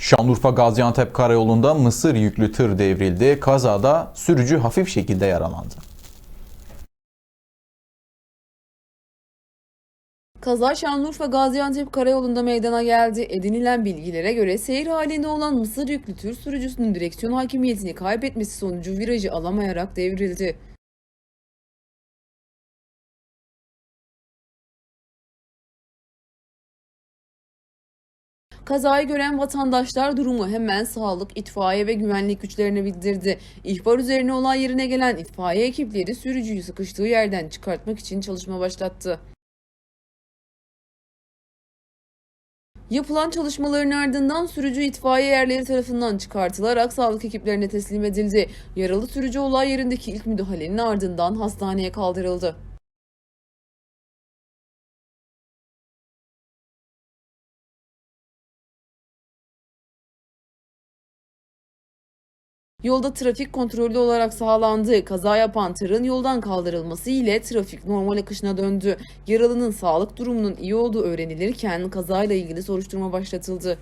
Şanlıurfa Gaziantep karayolunda mısır yüklü tır devrildi. Kazada sürücü hafif şekilde yaralandı. Kaza Şanlıurfa Gaziantep karayolunda meydana geldi. Edinilen bilgilere göre seyir halinde olan mısır yüklü tır sürücüsünün direksiyon hakimiyetini kaybetmesi sonucu virajı alamayarak devrildi. Kazayı gören vatandaşlar durumu hemen sağlık, itfaiye ve güvenlik güçlerine bildirdi. İhbar üzerine olay yerine gelen itfaiye ekipleri sürücüyü sıkıştığı yerden çıkartmak için çalışma başlattı. Yapılan çalışmaların ardından sürücü itfaiye yerleri tarafından çıkartılarak sağlık ekiplerine teslim edildi. Yaralı sürücü olay yerindeki ilk müdahalenin ardından hastaneye kaldırıldı. Yolda trafik kontrollü olarak sağlandı. Kaza yapan tırın yoldan kaldırılması ile trafik normal akışına döndü. Yaralının sağlık durumunun iyi olduğu öğrenilirken kazayla ilgili soruşturma başlatıldı.